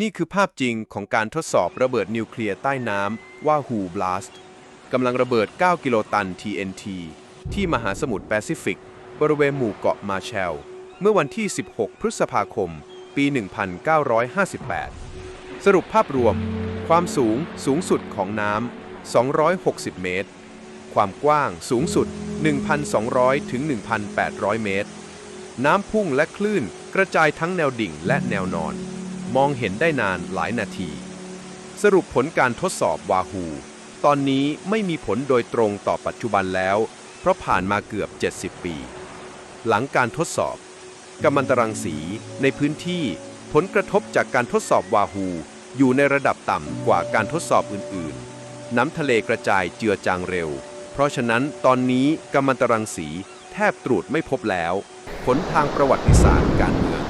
นี่คือภาพจริงของการทดสอบระเบิดนิวเคลียร์ใต้น้ำว่าฮูบลาสต์กำลังระเบิด 9 กิโลตัน TNT ที่มหาสมุทรแปซิฟิก บริเวณหมู่เกาะมาแชล เมื่อวันที่ 16 พฤษภาคม ปี 1958 สรุปภาพรวม ความสูงสูงสุดของน้ำ 260 เมตร ความกว้างสูงสุด 1,200 ถึง 1,800 เมตร น้ำพุ่งและคลื่นกระจายทั้งแนวดิ่งและแนวนอน มองเห็นได้นานหลายนาที สรุปผลการทดสอบวาฮู ตอนนี้ไม่มีผลโดยตรงต่อปัจจุบันแล้ว เพราะผ่านมาเกือบ 70 ปี หลังการทดสอบกัมมันตรังสีในพื้นที่ผลกระทบจากการทดสอบวาฮู อยู่ในระดับต่ำกว่าการทดสอบอื่นๆ น้ำทะเลกระจายเจือจางเร็ว เพราะฉะนั้นตอนนี้กัมมันตรังสีแทบตรวจไม่พบแล้ว ผลทางประวัติศาสตร์การเมือง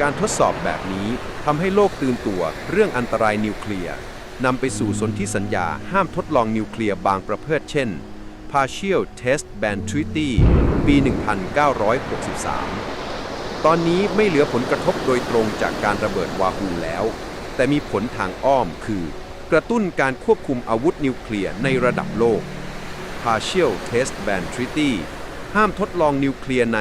การทดสอบแบบนี้ทำให้โลกตื่นตัวเรื่องอันตรายนิวเคลียร์นำไปสู่สนธิสัญญาห้ามทดลองนิวเคลียร์บางประเภทเช่น Partial Test Ban Treaty ปี 1963 ตอนนี้ไม่เหลือผลกระทบโดยตรงจากการระเบิดวาฮูแล้ว แต่มีผลทางอ้อมคือ กระตุ้นการควบคุมอาวุธนิวเคลียร์ในระดับโลก Partial Test Ban Treaty ห้ามทดลองนิวเคลียร์ใน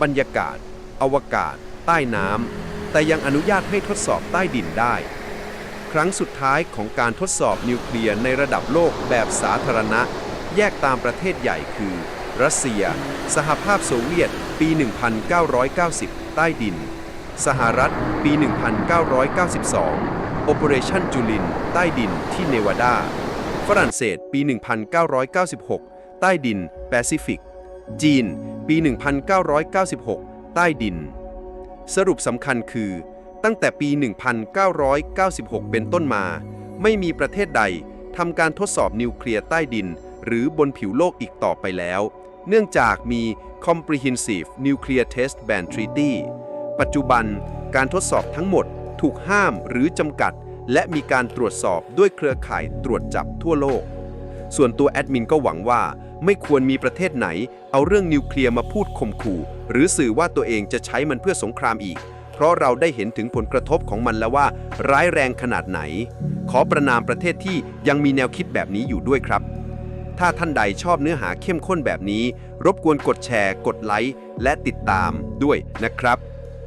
บรรยากาศ อวกาศ ใต้น้ำแต่ยังอนุญาตให้ทดสอบใต้ดินได้ ครั้งสุดท้ายของการทดสอบนิวเคลียร์ในระดับโลกแบบสาธารณะ แยกตามประเทศใหญ่คือ รัสเซีย สหภาพโซเวียต ปี 1990 ใต้ดิน สหรัฐ ปี 1992 Operation จุลิน ใต้ดินที่เนวาดา ฝรั่งเศส ปี 1996 ใต้ดิน แปซิฟิก จีน ปี 1996 ใต้ดิน สรุปสำคัญคือ ตั้งแต่ปี 1996 เป็นต้นมา ไม่มีประเทศใดทำการทดสอบนิวเคลียร์ใต้ดิน หรือบนผิวโลกอีกต่อไปแล้ว เนื่องจากมี Comprehensive Nuclear Test Ban Treaty ปัจจุบันการทดสอบทั้งหมดถูกห้ามหรือจำกัด และมีการตรวจสอบด้วยเครือข่ายตรวจจับทั่วโลก ส่วนตัวแอดมินก็หวังว่า ไม่ควรมีประเทศไหน เอาเรื่องนิวเคลียร์มาพูดข่มขู่ หรือสื่อว่าตัวเองจะใช้มันเพื่อสงครามอีก เพราะเราได้เห็นถึงผลกระทบของมันแล้วว่า ร้ายแรงขนาดไหน ขอประนามประเทศที่ยังมีแนวคิดแบบนี้อยู่ด้วยครับ ถ้าท่านใดชอบเนื้อหาเข้มข้นแบบนี้ รบกวนกดแชร์ กดไลค์และติดตามด้วยนะครับ